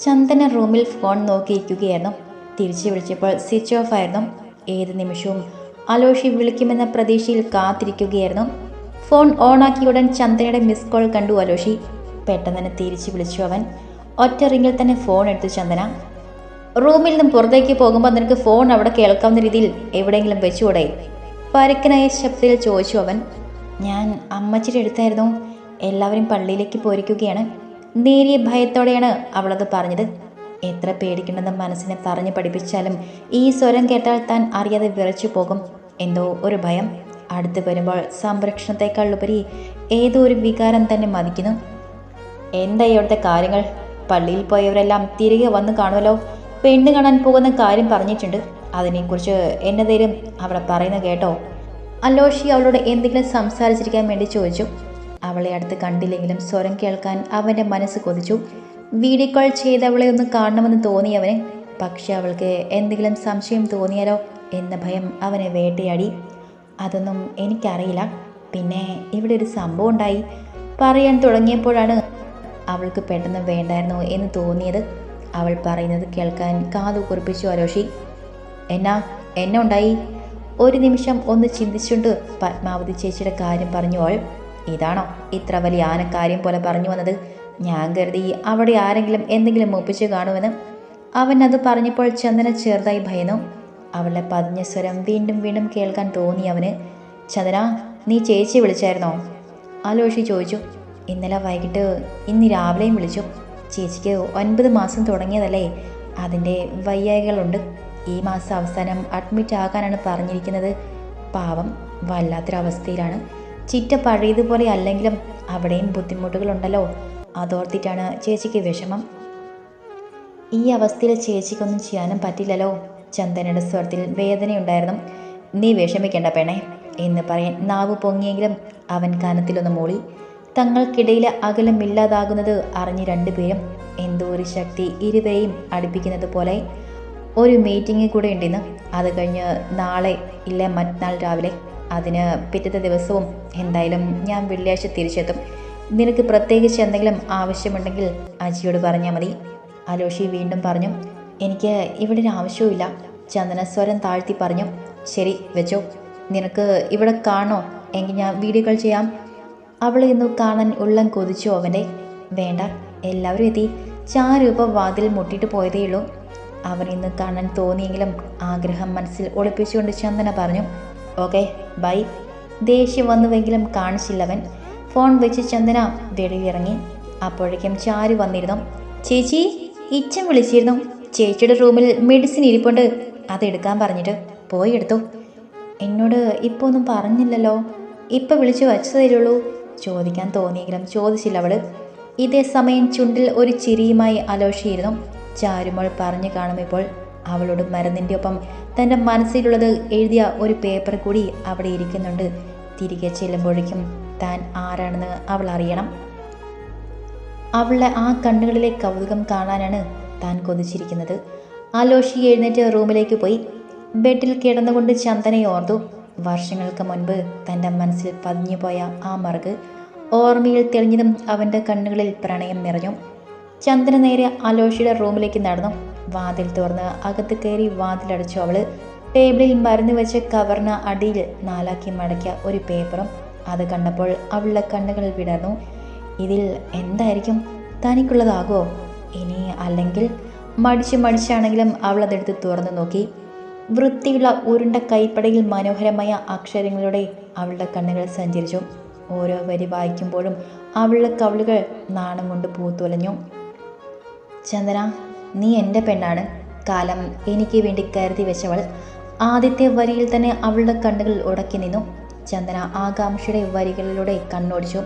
ചന്ദന റൂമിൽ ഫോൺ നോക്കിയിരിക്കുകയായിരുന്നു. തിരിച്ചു വിളിച്ചപ്പോൾ സ്വിച്ച് ഓഫ് ആയിരുന്നു. ഏത് നിമിഷവും അലോഷി വിളിക്കുമെന്ന പ്രതീക്ഷയിൽ കാത്തിരിക്കുകയായിരുന്നു. ഫോൺ ഓണാക്കിയ ഉടൻ ചന്ദനയുടെ മിസ് കോൾ കണ്ടു അലോഷി. പെട്ടെന്ന് തന്നെ തിരിച്ചു വിളിച്ചു അവൻ. ഒറ്റ റിങ്ങിൽ തന്നെ ഫോൺ എടുത്തു ചന്ദന. റൂമിൽ നിന്നും പുറത്തേക്ക് പോകുമ്പോൾ നിനക്ക് ഫോൺ അവിടെ കേൾക്കാവുന്ന രീതിയിൽ എവിടെയെങ്കിലും വെച്ചുകൂടെ? പരക്കനായ ശബ്ദത്തിൽ ചോദിച്ചു അവൻ. ഞാൻ അമ്മച്ചിയുടെ അടുത്തായിരുന്നു. എല്ലാവരും പള്ളിയിലേക്ക് പോയിരിക്കുകയാണ്. നേരിയ ഭയത്തോടെയാണ് അവളത് പറഞ്ഞത്. എത്ര പേടിക്കണമെന്ന് മനസ്സിനെ പറഞ്ഞു പഠിപ്പിച്ചാലും ഈ സ്വരം കേട്ടാൽ താൻ അറിയാതെ വിറച്ചു പോകും. എന്തോ ഒരു ഭയം. അടുത്ത് വരുമ്പോൾ സംരക്ഷണത്തെക്കാൾ ഉപരി ഏതോ ഒരു വികാരം തന്നെ മതിക്കുന്നു. എന്താ ഇവിടുത്തെ കാര്യങ്ങൾ? പള്ളിയിൽ പോയവരെല്ലാം തിരികെ വന്ന് കാണുമല്ലോ. പെണ്ണ് കാണാൻ പോകുന്ന കാര്യം പറഞ്ഞിട്ടുണ്ട്. അതിനെക്കുറിച്ച് എന്നതേലും അവിടെ പറയുന്ന കേട്ടോ. അലോഷി അവളോട് എന്തെങ്കിലും സംസാരിച്ചിരിക്കാൻ വേണ്ടി ചോദിച്ചു. അവളെ അടുത്ത് കണ്ടില്ലെങ്കിലും സ്വരം കേൾക്കാൻ അവന്റെ മനസ്സ് കൊതിച്ചു. വീഡിയോ കോൾ ചെയ്ത് അവളെ ഒന്ന് കാണണമെന്ന് തോന്നിയവന് പക്ഷെ അവൾക്ക് എന്തെങ്കിലും സംശയം തോന്നിയാലോ എന്ന ഭയം അവനെ വേട്ടയാടി. അതൊന്നും എനിക്കറിയില്ല. പിന്നെ ഇവിടെ ഒരു സംഭവം ഉണ്ടായി. പറയാൻ തുടങ്ങിയപ്പോഴാണ് അവൾക്ക് പെട്ടെന്ന് വേണ്ടായിരുന്നു എന്ന് തോന്നിയത്. അവൾ പറയുന്നത് കേൾക്കാൻ കാതു കുറിപ്പിച്ചു അരോഷി. എന്നാ എന്നെ ഉണ്ടായി? ഒരു നിമിഷം ഒന്ന് ചിന്തിച്ചുകൊണ്ട് പത്മാവതി ചേച്ചിയുടെ കാര്യം പറഞ്ഞു അവൾ. ഇതാണോ ഇത്ര വലിയ ആനക്കാര്യം പോലെ പറഞ്ഞു വന്നത്? ഞാൻ കരുതി അവിടെ ആരെങ്കിലും എന്തെങ്കിലും ഒപ്പിച്ച് കാണുമെന്ന്. അവൻ അത് പറഞ്ഞപ്പോൾ ചന്ദന ചെറുതായി ഭയന്നു. അവളുടെ പതിഞ്ഞ സ്വരം വീണ്ടും വീണ്ടും കേൾക്കാൻ തോന്നി അവന്. ചന്ദന നീ ചേച്ചി വിളിച്ചായിരുന്നോ? ആലോഷി ചോദിച്ചു. ഇന്നലെ വൈകിട്ട് ഇന്ന് രാവിലെയും വിളിച്ചു. ചേച്ചിക്ക് ഒൻപത് മാസം തുടങ്ങിയതല്ലേ? അതിന്റെ വയ്യായികളുണ്ട് ഈ മാസം അവസാനം അഡ്മിറ്റ് ആകാനാണ് പറഞ്ഞിരിക്കുന്നത്. പാവം വല്ലാത്തൊരവസ്ഥയിലാണ്. ചിറ്റ പഴയതുപോലെ അല്ലെങ്കിലും അവിടെയും ബുദ്ധിമുട്ടുകളുണ്ടല്ലോ. അതോർത്തിട്ടാണ് ചേച്ചിക്ക് വിഷമം. ഈ അവസ്ഥയിൽ ചേച്ചിക്കൊന്നും ചെയ്യാനും പറ്റില്ലല്ലോ. ചന്ദനയുടെ സ്വരത്തിൽ വേദനയുണ്ടായിരുന്നു. നീ വിഷമിക്കേണ്ട പെണേ എന്ന് പറയാൻ നാവ് പൊങ്ങിയെങ്കിലും അവൻ കനത്തിലൊന്ന് മൂളി. തങ്ങൾക്കിടയിലെ അകലമില്ലാതാകുന്നത് അറിഞ്ഞ് രണ്ടുപേരും എന്തോ ഒരു ശക്തി ഇരുവരെയും അടുപ്പിക്കുന്നത് പോലെ. ഒരു മീറ്റിംഗ് കൂടെ ഉണ്ടെന്ന്. അത് കഴിഞ്ഞ് നാളെ ഇല്ല മറ്റന്നാൾ രാവിലെ. അതിന് പിറ്റത്തെ ദിവസവും എന്തായാലും ഞാൻ വെള്ളിയാഴ്ച തിരിച്ചെത്തും. നിനക്ക് പ്രത്യേകിച്ച് എന്തെങ്കിലും ആവശ്യമുണ്ടെങ്കിൽ അജിയോട് പറഞ്ഞാൽ മതി. അലോഷി വീണ്ടും പറഞ്ഞു എനിക്ക് ഇവിടെ ഒരു ആവശ്യവുമില്ല. ചന്ദനസ്വരം താഴ്ത്തി പറഞ്ഞു ശരി വെച്ചോ. നിനക്ക് ഇവിടെ കാണോ? എങ്കിൽ ഞാൻ വീഡിയോകൾ ചെയ്യാം. അവളെ ഇന്ന് കാണാൻ ഉള്ളം കൊതിച്ചു അവന്റെ. വേണ്ട എല്ലാവരും എത്തി. ചാരൂപ വാതിൽ മുട്ടിയിട്ട് പോയതേയുള്ളൂ അവൻ ഇന്ന് കാണാൻ തോന്നിയെങ്കിലും ആഗ്രഹം മനസ്സിൽ ഒളിപ്പിച്ചുകൊണ്ട് ചന്ദന പറഞ്ഞു ഓക്കെ ബൈ. ദേഷ്യം വന്നുവെങ്കിലും കാണിച്ചില്ലവൻ. ഫോൺ വെച്ച് ചന്ദന വെളിയിറങ്ങി അപ്പോഴേക്കും ചാരു വന്നിരുന്നു. ചേച്ചി ഇച്ചൻ വിളിച്ചിരുന്നു. ചേച്ചിയുടെ റൂമിൽ മെഡിസിൻ ഇരിപ്പുണ്ട്. അതെടുക്കാൻ പറഞ്ഞിട്ട് പോയി എടുത്തു. എന്നോട് ഇപ്പോൾ ഒന്നും പറഞ്ഞില്ലല്ലോ. ഇപ്പം വിളിച്ചു തരുള്ളൂ ചോദിക്കാൻ തോന്നിയെങ്കിലും ചോദിച്ചില്ല അവൾ. ഇതേ സമയം ചുണ്ടിൽ ഒരു ചിരിയുമായി അലോഷിയിരുന്നു. ചാരുമോൾ പറഞ്ഞു കാണും ഇപ്പോൾ. അവളോട് മരുന്നിന്റെ ഒപ്പം തന്റെ മനസ്സിലുള്ളത് എഴുതിയ ഒരു പേപ്പർ കൂടി അവിടെ ഇരിക്കുന്നുണ്ട്. തിരികെ ചെല്ലുമ്പോഴേക്കും താൻ ആരാണെന്ന് അവൾ അറിയണം. അവളുടെ ആ കണ്ണുകളിലെ കൗതുകം കാണാനാണ് താൻ കൊതിച്ചിരിക്കുന്നത്. ആലോഷി എഴുന്നേറ്റ് റൂമിലേക്ക് പോയി. ബെഡിൽ കിടന്നുകൊണ്ട് ചന്ദനെ ഓർത്തു. വർഷങ്ങൾക്ക് മുൻപ് തന്റെ മനസ്സിൽ പതിഞ്ഞുപോയ ആ മറുക് ഓർമ്മയിൽ തെളിഞ്ഞതും അവന്റെ കണ്ണുകളിൽ പ്രണയം നിറഞ്ഞു. ചന്ദന നേരെ അലോഷിയുടെ റൂമിലേക്ക് നടന്നു. വാതിൽ തുറന്ന് അകത്ത് കയറി വാതിലടച്ചു അവൾ. ടേബിളിൽ മരുന്ന് വെച്ച് കവറിന് അടിയിൽ നാലാക്കി മടക്കിയ ഒരു പേപ്പറും അത് കണ്ടപ്പോൾ അവളുടെ കണ്ണുകൾ വിടർന്നു. ഇതിൽ എന്തായിരിക്കും? തനിക്കുള്ളതാകുമോ ഇനി അല്ലെങ്കിൽ മടിച്ച് മടിച്ചാണെങ്കിലും അവൾ അതെടുത്ത് തുറന്നു നോക്കി. വൃത്തിയുള്ള ഉരുണ്ട കൈപ്പടയിൽ മനോഹരമായ അക്ഷരങ്ങളുടെ അവളുടെ കണ്ണുകൾ സഞ്ചരിച്ചു. ഓരോ വരി വായിക്കുമ്പോഴും അവളുടെ കവിളുകൾ നാണം കൊണ്ട് പൂത്തുലഞ്ഞു. ചന്ദന നീ എന്റെ പെണ്ണാണ്. കാലം എനിക്ക് വേണ്ടി കരുതി വെച്ചവൾ ആദ്യത്തെ വരിയിൽ തന്നെ അവളുടെ കണ്ണുകൾ ഉടക്കി നിന്നു. ചന്ദന ആകാംക്ഷയുടെ വരികളിലൂടെ കണ്ണോടിച്ചു.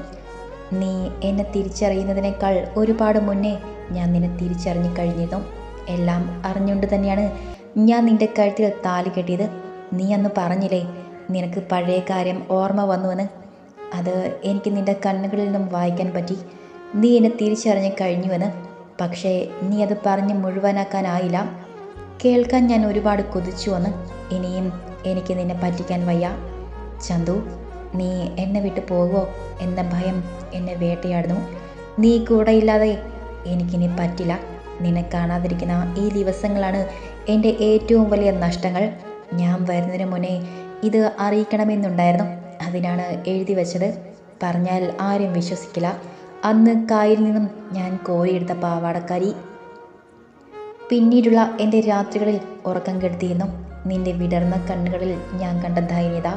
നീ എന്നെ തിരിച്ചറിയുന്നതിനേക്കാൾ ഒരുപാട് മുന്നേ ഞാൻ നിന്നെ തിരിച്ചറിഞ്ഞു കഴിഞ്ഞിരുന്നു. എല്ലാം അറിഞ്ഞുകൊണ്ട് തന്നെയാണ് ഞാൻ നിന്റെ കഴുത്തിൽ താലി കെട്ടിയത്. നീ അന്ന് പറഞ്ഞില്ലേ നിനക്ക് പഴയ കാര്യം ഓർമ്മ വന്നുവെന്ന്. അത് എനിക്ക് നിന്റെ കണ്ണുകളിൽ നിന്നും വായിക്കാൻ പറ്റി. നീ എന്നെ തിരിച്ചറിഞ്ഞു കഴിഞ്ഞുവെന്ന്. പക്ഷേ നീ അത് പറഞ്ഞ് മുഴുവനാക്കാനായില്ല. കേൾക്കാൻ ഞാൻ ഒരുപാട് കൊതിച്ചു വന്ന് ഇനിയും എനിക്ക് നിന്നെ പറ്റിക്കാൻ വയ്യ. ചന്തു നീ എന്നെ വിട്ടു പോകുമോ എന്ന ഭയം എന്നെ വേട്ടയാടുന്നു. നീ കൂടെ ഇല്ലാതെ എനിക്കിനി പറ്റില്ല. നിന്നെ കാണാതിരിക്കുന്ന ഈ ദിവസങ്ങളാണ് എന്റെ ഏറ്റവും വലിയ നഷ്ടങ്ങൾ. ഞാൻ വരുന്നതിന് മുന്നേ ഇത് അറിയിക്കണമെന്നുണ്ടായിരുന്നു. അതിനാണ് എഴുതി വച്ചത്. പറഞ്ഞാൽ ആരും വിശ്വസിക്കില്ല. അന്ന് കായിൽ നിന്നും ഞാൻ കോരിയെടുത്ത പാവാടക്കാരി. പിന്നീടുള്ള എന്റെ രാത്രികളിൽ ഉറക്കം കെടുത്തിയെന്നും നിന്റെ വിടർന്ന കണ്ണുകളിൽ ഞാൻ കണ്ട ധൈര്യത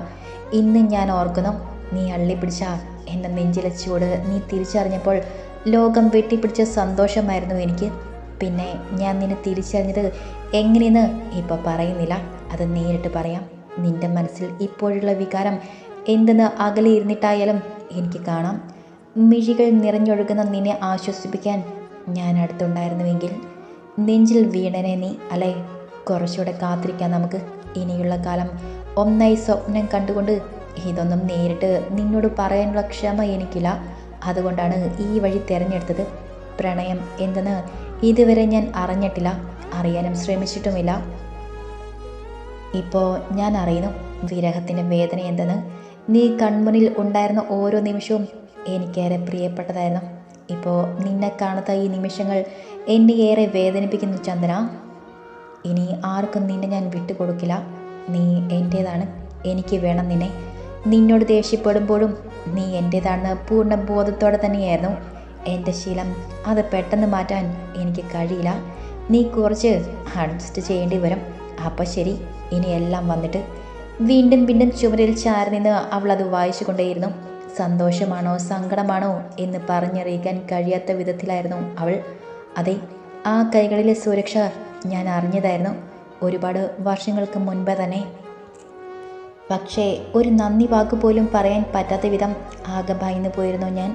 ഇന്ന് ഞാൻ ഓർക്കുന്നു നീ അള്ളിപ്പിടിച്ച എന്റെ നെഞ്ചിലെ ചൂട്. നീ തിരിച്ചറിഞ്ഞപ്പോൾ ലോകം വെട്ടിപ്പിടിച്ച സന്തോഷമായിരുന്നു എനിക്ക്. പിന്നെ ഞാൻ നിന്നെ തിരിച്ചറിഞ്ഞത് എങ്ങനെയെന്ന് ഇപ്പോൾ പറയുന്നില്ല. അത് നേരിട്ട് പറയാം. നിന്റെ മനസ്സിൽ ഇപ്പോഴുള്ള വികാരം എന്തെന്ന് അകലെ ഇരുന്നിട്ടായാലും എനിക്ക് കാണാം. മിഴികൾ നിറഞ്ഞൊഴുകുന്ന നിന്നെ ആശ്വസിപ്പിക്കാൻ ഞാൻ അടുത്തുണ്ടായിരുന്നുവെങ്കിൽ നെഞ്ചിൽ വീണനെ നീ അല്ലേ? കുറച്ചുകൂടെ കാത്തിരിക്കാം നമുക്ക്. ഇനിയുള്ള കാലം ഒന്നായി സ്വപ്നം കണ്ടുകൊണ്ട് ഇതൊന്നും നേരിട്ട് നിന്നോട് പറയാനുള്ള ക്ഷമ എനിക്കില്ല. അതുകൊണ്ടാണ് ഈ വഴി തിരഞ്ഞെടുത്തത്. പ്രണയം എന്തെന്ന് ഇതുവരെ ഞാൻ അറിഞ്ഞിട്ടില്ല. അറിയാനും ശ്രമിച്ചിട്ടുമില്ല. ഇപ്പോൾ ഞാൻ അറിയുന്നു വിരഹത്തിന്റെ വേദന എന്തെന്ന്. നീ കൺമുന്നിൽ ഉണ്ടായിരുന്ന ഓരോ നിമിഷവും എനിക്കേറെ പ്രിയപ്പെട്ടതായിരുന്നു. ഇപ്പോൾ നിന്നെ കാണാത്ത ഈ നിമിഷങ്ങൾ എന്നെ ഏറെ വേദനിപ്പിക്കുന്നു ചന്ദന. ഇനി ആർക്കും നിന്നെ ഞാൻ വിട്ടുകൊടുക്കില്ല. നീ എന്റേതാണ് എനിക്ക് വേണം നിന്നെ. നിന്നോട് ദേഷ്യപ്പെടുമ്പോഴും നീ എന്റേതാണെന്ന് പൂർണ ബോധത്തോടെ തന്നെയായിരുന്നു. എന്റെ ശീലം അത് പെട്ടെന്ന് മാറ്റാൻ എനിക്ക് കഴിയില്ല. നീ കുറച്ച് അഡ്ജസ്റ്റ് ചെയ്യേണ്ടി വരും. അപ്പോൾ ശരി ഇനി എല്ലാം വന്നിട്ട് വീണ്ടും വീണ്ടും ചുമരിൽ ചാരി നിന്ന് അവൾ അത് വായിച്ചു കൊണ്ടേയിരുന്നു സന്തോഷമാണോ സങ്കടമാണോ എന്ന് പറഞ്ഞറിയിക്കാൻ കഴിയാത്ത വിധത്തിലായിരുന്നു അവൾ. അതെ ആ കൈകളിലെ സുരക്ഷ ഞാൻ അറിഞ്ഞതായിരുന്നു. ഒരുപാട് വർഷങ്ങൾക്ക് മുൻപ് തന്നെ. പക്ഷേ ഒരു നന്ദി വാക്ക് പോലും പറയാൻ പറ്റാത്ത വിധം ആകെ ഭയന്നു പോയിരുന്നു ഞാൻ.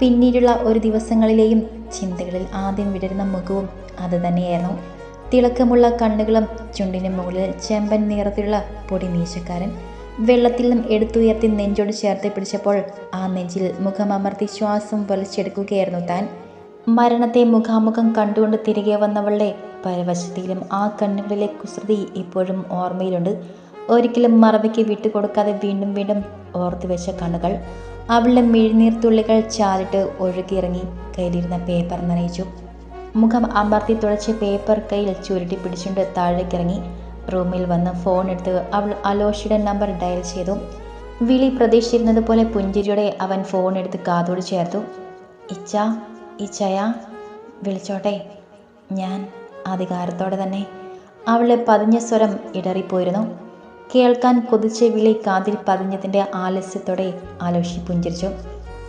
പിന്നീടുള്ള ഒരു ദിവസങ്ങളിലെയും ചിന്തകളിൽ ആദ്യം വിടരുന്ന മുഖവും അത് തന്നെയായിരുന്നു. തിളക്കമുള്ള കണ്ണുകളും ചുണ്ടിന് മുകളിൽ ചെമ്പൻ നിറത്തിലുള്ള പൊടി മീശക്കാരൻ. വെള്ളത്തിൽ നിന്നും എടുത്തുയർത്തി നെഞ്ചോട് ചേർത്ത് പിടിച്ചപ്പോൾ ആ നെഞ്ചിൽ മുഖമമർത്തി ശ്വാസം വലിച്ചെടുക്കുകയായിരുന്നു താൻ. മരണത്തെ മുഖാമുഖം കണ്ടുകൊണ്ട് തിരികെ വന്നവളുടെ പരവശത്തിലും ആ കണ്ണുകളിലെ കുസൃതി ഇപ്പോഴും ഓർമ്മയിലുണ്ട്. ഒരിക്കലും മറവിക്ക് വിട്ടുകൊടുക്കാതെ വീണ്ടും വീണ്ടും ഓർത്തു വെച്ച കണ്ണുകൾ. അവളുടെ മിഴിനീർത്തുള്ളികൾ ചാലിട്ട് ഒഴുകിയിറങ്ങി കയ്യിലിരുന്ന പേപ്പർ നനയിച്ചു. മുഖം അമർത്തി തുടച്ച് പേപ്പർ കയ്യിൽ ചുരുട്ടി പിടിച്ചുകൊണ്ട് താഴേക്കിറങ്ങി. റൂമിൽ വന്ന് ഫോൺ എടുത്ത് അവൾ അലോഷിയുടെ നമ്പർ ഡയൽ ചെയ്തു. വിളി പ്രതീക്ഷിച്ചിരുന്നത് പോലെ പുഞ്ചിരിയോടെ അവൻ ഫോൺ എടുത്ത് കാതോട് ചേർത്തു. ഇച്ച ഇച്ചയ വിളിച്ചോട്ടെ. ഞാൻ അധികാരത്തോടെ തന്നെ. അവളെ പതിഞ്ഞ സ്വരം ഇടറിപ്പോയിരുന്നു. കേൾക്കാൻ കൊതിച്ച വിളി കാതിൽ പതിഞ്ഞതിന്റെ ആലസ്യത്തോടെ ആലോഷി പുഞ്ചിരിച്ചു.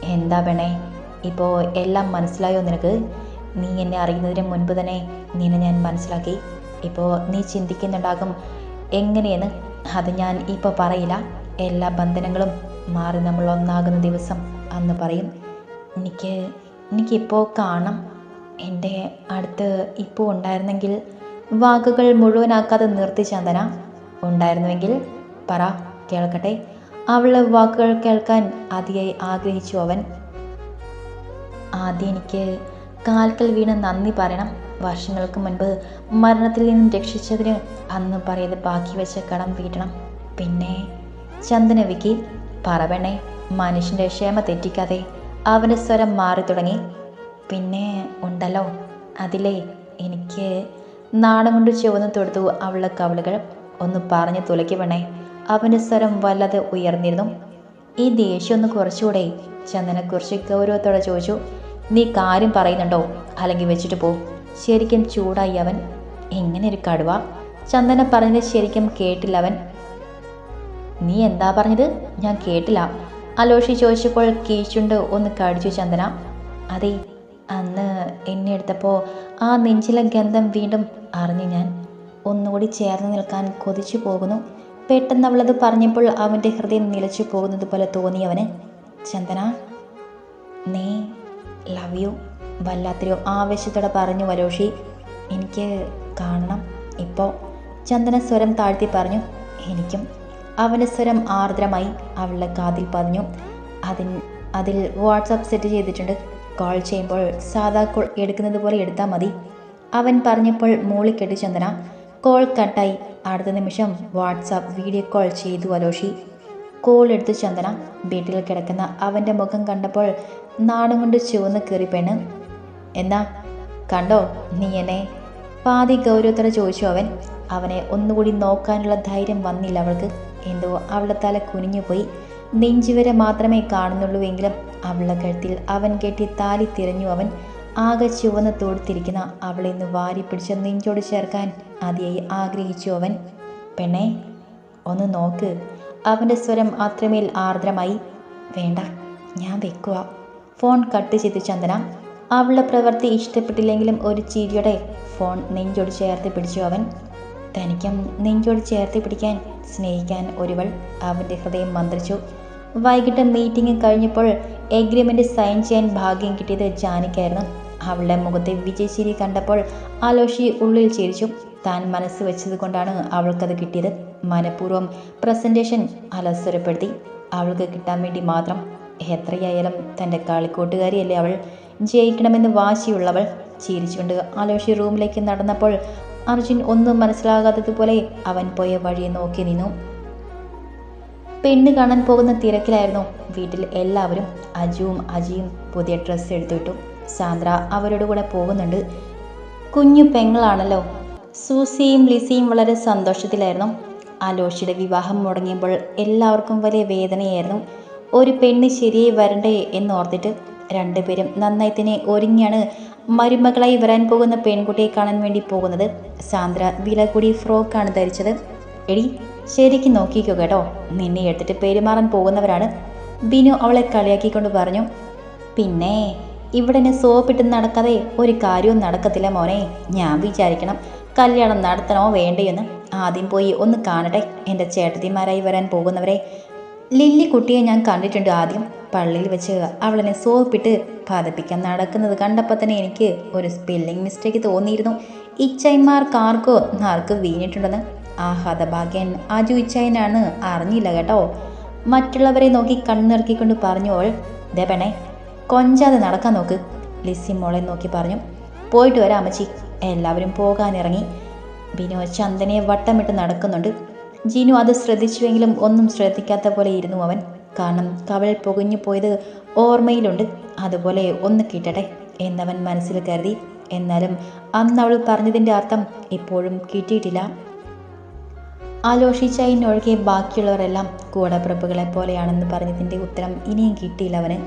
എന്താ വേണേ ഇപ്പോൾ എല്ലാം മനസ്സിലായോ നിനക്ക്? നീ എന്നെ അറിയുന്നതിന് മുൻപ് തന്നെ നിന്നെ ഞാൻ മനസ്സിലാക്കി. ഇപ്പോൾ നീ ചിന്തിക്കുന്നുണ്ടാകും എങ്ങനെയെന്ന്. അത് ഞാൻ ഇപ്പോൾ പറയില്ല. എല്ലാ ബന്ധനങ്ങളും മാറി നമ്മൾ ഒന്നാകുന്ന ദിവസം അന്ന് പറയും. എനിക്ക് എനിക്കിപ്പോൾ കാണാം എന്റെ അടുത്ത് ഇപ്പോൾ ഉണ്ടായിരുന്നെങ്കിൽ വാക്കുകൾ മുഴുവനാക്കാതെ നിർത്തി ചന്ദന. ഉണ്ടായിരുന്നുവെങ്കിൽ പറ കേൾക്കട്ടെ. അവൾ വാക്കുകൾ കേൾക്കാൻ അതിയായി ആഗ്രഹിച്ചു അവൻ. ആദ്യം എനിക്ക് കാൽക്കൽ വീണ് നന്ദി പറയണം. വർഷങ്ങൾക്ക് മുൻപ് മരണത്തിൽ നിന്നും രക്ഷിച്ചതിന് അന്ന് പറയത് ബാക്കി വെച്ച കടം വീട്ടണം പിന്നെ ചന്ദനവിക്ക് പറവണേ മനുഷ്യന്റെ ക്ഷേമ തെറ്റിക്കാതെ അവന്റെ സ്വരം മാറി തുടങ്ങി. പിന്നെ ഉണ്ടല്ലോ അതിലേ എനിക്ക് നാണം കൊണ്ട് ചുവന്ന് തൊടുത്തു അവളുടെ കവളുകൾ. ഒന്ന് പറഞ്ഞു തുലക്കി വേണേ അവന്റെ സ്വരം വല്ലാതെ ഉയർന്നിരുന്നു. ഈ ദേഷ്യം ഒന്ന് കുറച്ചുകൂടെ ചന്ദനെക്കുറിച്ച് ഗൗരവത്തോടെ ചോദിച്ചു. നീ കാര്യം പറയുന്നുണ്ടോ? അല്ലെങ്കിൽ വെച്ചിട്ട് പോ. ശരിക്കും ചൂടായി അവൻ. എങ്ങനെ ഒരു കടുവ? ചന്ദന പറഞ്ഞത് ശരിക്കും കേട്ടില്ല അവൻ. നീ എന്താ പറഞ്ഞത്? ഞാൻ കേട്ടില്ല. അലോഷി ചോദിച്ചപ്പോൾ കീച്ചുണ്ട് ഒന്ന് കടിച്ചു ചന്ദന. അതെ അന്ന് എന്നെ എടുത്തപ്പോൾ ആ നെഞ്ചിലെ ഗന്ധം വീണ്ടും അറിഞ്ഞു ഞാൻ. ഒന്നുകൂടി ചേർന്ന് നിൽക്കാൻ കൊതിച്ചു പോകുന്നു. പെട്ടെന്ന് അവളത് പറഞ്ഞപ്പോൾ അവന്റെ ഹൃദയം നിലച്ചു പോകുന്നത് പോലെ തോന്നിയവന് ചന്ദന നീ ലവ് യു. വല്ലാത്തൊരു ആവേശത്തോടെ പറഞ്ഞു വരോഷി എനിക്ക് കാണണം. ഇപ്പോൾ ചന്ദന സ്വരം താഴ്ത്തി പറഞ്ഞു എനിക്കും അവന്റെ സ്വരം ആർദ്രമായി അവളുടെ കാതിൽ പറഞ്ഞു അതിൻ അതിൽ വാട്സപ്പ് സെറ്റ് ചെയ്തിട്ടുണ്ട്. കോൾ ചെയ്യുമ്പോൾ സാധാ കോൾ എടുക്കുന്നത് പോലെ എടുത്താൽ മതി. അവൻ പറഞ്ഞപ്പോൾ മൂളിക്കെട്ടി ചന്ദന കോൾ കട്ടായി. അടുത്ത നിമിഷം വാട്സാപ്പ് വീഡിയോ കോൾ ചെയ്തു അലോഷി കോൾ എടുത്ത് ചന്ദന വീട്ടിൽ കിടക്കുന്ന അവന്റെ മുഖം കണ്ടപ്പോൾ നാണം കൊണ്ട് ചുവന്ന് കയറി പെണ്ണ് എന്നാ കണ്ടോ നീ എന്നെ? പാതി ഗൗരവത്തോടെ ചോദിച്ചു അവൻ. അവനെ ഒന്നുകൂടി നോക്കാനുള്ള ധൈര്യം വന്നില്ല അവൾക്ക്. എന്തോ അവളുടെ തല കുനിഞ്ഞുപോയി. നെഞ്ചുവരെ മാത്രമേ കാണുന്നുള്ളൂവെങ്കിലും അവളുടെ കഴുത്തിൽ അവൻ കെട്ടി താലി തിരഞ്ഞു അവൻ. ആകെ ചുവന്ന് തൊടുത്തിരിക്കുന്ന അവളെ ഇന്ന് വാരി പിടിച്ച് നെഞ്ചോട് ചേർക്കാൻ അതിയായി ആഗ്രഹിച്ചു അവൻ. പെണ്ണെ ഒന്ന് നോക്ക്. അവന്റെ സ്വരം അത്രമേൽ ആർദ്രമായി. വേണ്ട ഞാൻ വെക്കുക. ഫോൺ കട്ട് ചെയ്തു ചന്ദന. അവളുടെ പ്രവൃത്തി ഇഷ്ടപ്പെട്ടില്ലെങ്കിലും ഒരു ചിരിയുടെ ഫോൺ നെഞ്ചോട് ചേർത്ത് പിടിച്ചു അവൻ. തനിക്കും നെഞ്ചോട് ചേർത്ത് പിടിക്കാൻ സ്നേഹിക്കാൻ ഒരുവൾ അവന്റെ ഹൃദയം മന്ത്രിച്ചു. വൈകിട്ട് മീറ്റിംഗ് കഴിഞ്ഞപ്പോൾ എഗ്രിമെന്റ് സൈൻ ചെയ്യാൻ ഭാഗ്യം കിട്ടിയത് ജാനിക്കായിരുന്നു. അവളുടെ മുഖത്തെ വിജയശ്ശേരി കണ്ടപ്പോൾ ആലോഷി ഉള്ളിൽ ചിരിച്ചു. താൻ മനസ്സ് വെച്ചത് കൊണ്ടാണ് അവൾക്കത് കിട്ടിയത്. മനഃപൂർവം പ്രസന്റേഷൻ അലസരപ്പെടുത്തി. അവൾക്ക് കിട്ടാൻ വേണ്ടി മാത്രം എത്രയായാലും തന്റെ കളിക്കൂട്ടുകാരിയല്ലേ അവൾ. ജയിക്കണമെന്ന് വാശിയുള്ളവൾ ചിരിച്ചുകൊണ്ട് ആലോഷി റൂമിലേക്ക് നടന്നപ്പോൾ അർജുൻ ഒന്നും മനസ്സിലാകാത്തതുപോലെ അവൻ പോയ വഴിയെ നോക്കി നിന്നു. പെണ്ണ് കാണാൻ പോകുന്ന തിരക്കിലായിരുന്നു. വീട്ടിൽ എല്ലാവരും അജുവും അജിയും പുതിയ ഡ്രസ്സ് എടുത്തുവിട്ടു സാന്ദ്ര അവരുടെ കൂടെ പോകുന്നുണ്ട്. കുഞ്ഞു പെങ്ങളാണല്ലോ. സൂസിയും ലിസിയും വളരെ സന്തോഷത്തിലായിരുന്നു. അലോഷിയുടെ വിവാഹം മുടങ്ങിയപ്പോൾ എല്ലാവർക്കും വലിയ വേദനയായിരുന്നു. ഒരു പെണ്ണ് ശരിയായി വരണ്ടേ എന്നോർത്തിട്ട് രണ്ടുപേരും നന്നായി തന്നെ ഒരുങ്ങിയാണ്. മരുമകളായി വരാൻ പോകുന്ന പെൺകുട്ടിയെ കാണാൻ വേണ്ടി പോകുന്നത് സാന്ദ്ര വില കൂടി ഫ്രോക്കാണ് ധരിച്ചത്. എടി ശരിക്കും നോക്കിക്കോ കേട്ടോ. നിന്നെ എടുത്തിട്ട് പെരുമാറാൻ പോകുന്നവരാണ്. ബിനു അവളെ കളിയാക്കിക്കൊണ്ട് പറഞ്ഞു പിന്നെ ഇവിടെ എന്നെ സോപ്പിട്ട് നടക്കാതെ ഒരു കാര്യവും നടക്കത്തില്ല മോനെ. ഞാൻ വിചാരിക്കണം കല്യാണം നടത്തണോ വേണ്ടയോന്ന് ആദ്യം പോയി ഒന്ന് കാണട്ടെ. എന്റെ ചേട്ടത്തിമാരായി വരാൻ പോകുന്നവരെ ലില്ലി കുട്ടിയെ ഞാൻ കണ്ടിട്ടുണ്ട് ആദ്യം. പള്ളിയിൽ വെച്ച് അവളെന്നെ സോപ്പിട്ട് പതപ്പിക്കാൻ നടക്കുന്നത് കണ്ടപ്പോൾ തന്നെ എനിക്ക് ഒരു സ്പെല്ലിംഗ് മിസ്റ്റേക്ക് തോന്നിയിരുന്നു. ഇച്ചൈമാർക്ക് ആർക്കോ നാർക്ക് വീണിട്ടുണ്ടെന്ന്? ആ ഹതഭാഗ്യൻ അജു ഇച്ചൈനാണ് അറിഞ്ഞില്ല കേട്ടോ. മറ്റുള്ളവരെ നോക്കി കണ്ണിറക്കിക്കൊണ്ട് പറഞ്ഞു അവൾ ദേ പെണ്ണേ കൊഞ്ചാതെ നടക്കാൻ നോക്ക് ലിസി മോളെ നോക്കി പറഞ്ഞു. പോയിട്ട് വരാം അമ്മച്ചി. എല്ലാവരും പോകാനിറങ്ങി. ബിനോ ചന്ദനയെ വട്ടമിട്ട് നടക്കുന്നുണ്ട്. ജിനു അത് ശ്രദ്ധിച്ചുവെങ്കിലും ഒന്നും ശ്രദ്ധിക്കാത്ത പോലെ ഇരുന്നു അവൻ. കാരണം കവൾ പുകഞ്ഞു പോയത് ഓർമ്മയിലുണ്ട്. അതുപോലെ ഒന്ന് കിട്ടട്ടെ എന്നവൻ മനസ്സിൽ കരുതി. എന്നാലും അന്ന് അവൾ പറഞ്ഞതിന്റെ അർത്ഥം ഇപ്പോഴും കിട്ടിയിട്ടില്ല. ആലോഷിച്ചതിനൊഴികെ ബാക്കിയുള്ളവരെല്ലാം കൂടപ്പിറപ്പുകളെ പോലെയാണെന്ന് പറഞ്ഞതിന്റെ ഉത്തരം ഇനിയും കിട്ടിയില്ല അവന്.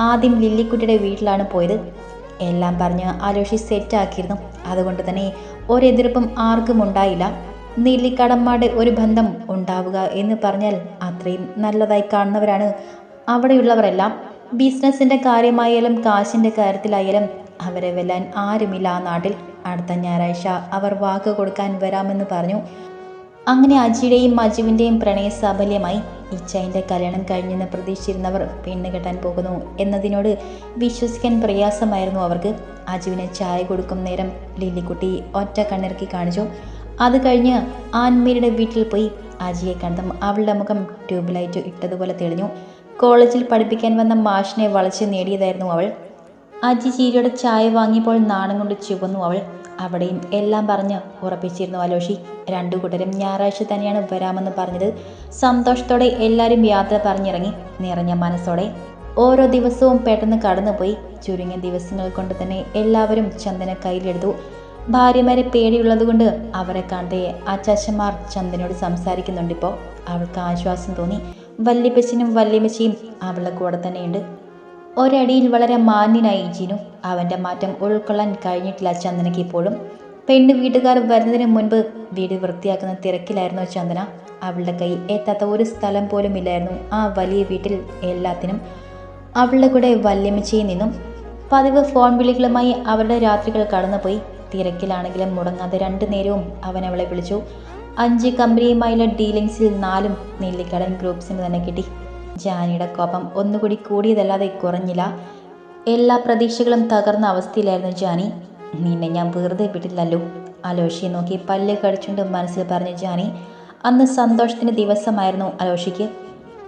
ആദ്യം ലില്ലിക്കുട്ടിയുടെ വീട്ടിലാണ് പോയത്. എല്ലാം പറഞ്ഞ് ആലോഷി സെറ്റാക്കിയിരുന്നു അതുകൊണ്ട് തന്നെ ഒരെതിർപ്പും ആർക്കും ഉണ്ടായില്ല. നെല്ലിക്കടന്മാരുടെ ഒരു ബന്ധം ഉണ്ടാവുക എന്ന് പറഞ്ഞാൽ അത്രയും നല്ലതായി കാണുന്നവരാണ് അവിടെയുള്ളവരെല്ലാം. ബിസിനസ്സിന്റെ കാര്യമായാലും കാശിന്റെ കാര്യത്തിലായാലും അവരെ വെല്ലാൻ ആരുമില്ല ആ നാട്ടിൽ. അടുത്ത ഞായറാഴ്ച അവർ വാക്ക് കൊടുക്കാൻ വരാമെന്ന് പറഞ്ഞു. അങ്ങനെ അജിയുടെയും അജുവിന്റെയും പ്രണയ സാഫല്യമായി ഇച്ചൈന്റെ കല്യാണം കഴിഞ്ഞെന്ന് പ്രതീക്ഷിച്ചിരുന്നവർ പെണ്ണ് കെട്ടാൻ പോകുന്നു എന്നതിനോട് വിശ്വസിക്കാൻ പ്രയാസമായിരുന്നു അവർക്ക്. അജുവിന് ചായ കൊടുക്കും നേരം ലില്ലിക്കുട്ടി ഒറ്റ കണ്ണിറക്കി കാണിച്ചു. അത് കഴിഞ്ഞ് ആൻമീരുടെ വീട്ടിൽ പോയി അജിയെ കണ്ടതും അവളുടെ മുഖം ട്യൂബ് ലൈറ്റ് ഇട്ടതുപോലെ തെളിഞ്ഞു. കോളേജിൽ പഠിപ്പിക്കാൻ വന്ന മാഷിനെ വളച്ച് നേടിയതായിരുന്നു അവൾ. അജി ചീരിയുടെ ചായ വാങ്ങിയപ്പോൾ നാണം കൊണ്ട് ചുവന്നു അവൾ. അവിടെയും എല്ലാം പറഞ്ഞ് ഉറപ്പിച്ചിരുന്നു അലോഷി. രണ്ടു കൂട്ടരും ഞായറാഴ്ച തന്നെയാണ് വരാമെന്ന് പറഞ്ഞത്. സന്തോഷത്തോടെ എല്ലാവരും യാത്ര പറഞ്ഞിറങ്ങി. നിറഞ്ഞ മനസ്സോടെ ഓരോ ദിവസവും പെട്ടെന്ന് കടന്നുപോയി. ചുരുങ്ങിയ ദിവസങ്ങൾ കൊണ്ട് തന്നെ എല്ലാവരും ചന്ദന കയ്യിലെടുത്തു ഭാര്യമാരെ പേടിയുള്ളതുകൊണ്ട് അവരെ കാണത്തെ അച്ചാച്ചന്മാർ ചന്ദനോട് സംസാരിക്കുന്നുണ്ടിപ്പോൾ അവൾക്ക് ആശ്വാസം തോന്നി. വല്യപ്പച്ചനും വല്യമ്മച്ചിയും അവളുടെ കൂടെ തന്നെയുണ്ട്. ഒരടിയിൽ വളരെ മാന്യനായി ജിനു അവന്റെ മാറ്റം ഉൾക്കൊള്ളാൻ കഴിഞ്ഞിട്ടില്ല ചന്ദനയ്ക്ക് ഇപ്പോഴും. പെണ്ണ് വീട്ടുകാർ വരുന്നതിന് മുൻപ് വീട് വൃത്തിയാക്കുന്ന തിരക്കിലായിരുന്നു ചന്ദന. അവളുടെ കൈ എത്താത്ത ഒരു സ്ഥലം പോലും ഇല്ലായിരുന്നു ആ വലിയ വീട്ടിൽ എല്ലാത്തിനും. അവളുടെ കൂടെ വല്യമ്മച്ചയിൽ നിന്നും പതിവ് ഫോൺ വിളികളുമായി അവരുടെ രാത്രികൾ കടന്നുപോയി. തിരക്കിലാണെങ്കിലും മുടങ്ങാതെ രണ്ടു നേരവും അവൻ അവളെ വിളിച്ചു. അഞ്ച് കമ്പനിയുമായുള്ള ഡീലിങ്സിൽ നാലും നെല്ലിക്കടൻ ഗ്രൂപ്പ്സിന് തന്നെ കിട്ടി. ജാനിയുടെ കോപം ഒന്നുകൂടി കൂടിയതല്ലാതെ കുറഞ്ഞില്ല. എല്ലാ പ്രതീക്ഷകളും തകർന്ന അവസ്ഥയിലായിരുന്നു ജാനി. നിന്നെ ഞാൻ വെറുതെ വിട്ടില്ലല്ലോ. അലോഷിയെ നോക്കി പല്ല് കടിച്ചുകൊണ്ട് മനസ്സിൽ പറഞ്ഞു ജാനി അന്ന് സന്തോഷത്തിന്റെ ദിവസമായിരുന്നു അലോഷിക്ക്.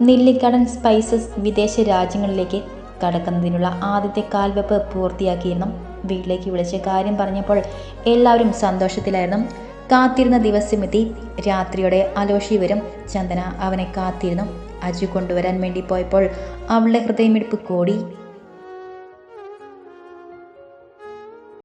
നെല്ലിക്കടൻ സ്പൈസസ് വിദേശ രാജ്യങ്ങളിലേക്ക് കടക്കുന്നതിനുള്ള ആദ്യത്തെ കാൽവെപ്പ് പൂർത്തിയാക്കിയിരുന്നു. വീട്ടിലേക്ക് വിളിച്ച് കാര്യം പറഞ്ഞപ്പോൾ എല്ലാവരും സന്തോഷത്തിലായിരുന്നു. കാത്തിരുന്ന ദിവസമെത്തി. രാത്രിയോടെ അലോഷി വരും ചന്ദന അവനെ കാത്തിരുന്നു. അജു കൊണ്ടുവരാൻ വേണ്ടി പോയപ്പോൾ അവളുടെ ഹൃദയമിടിപ്പ് കൂടി.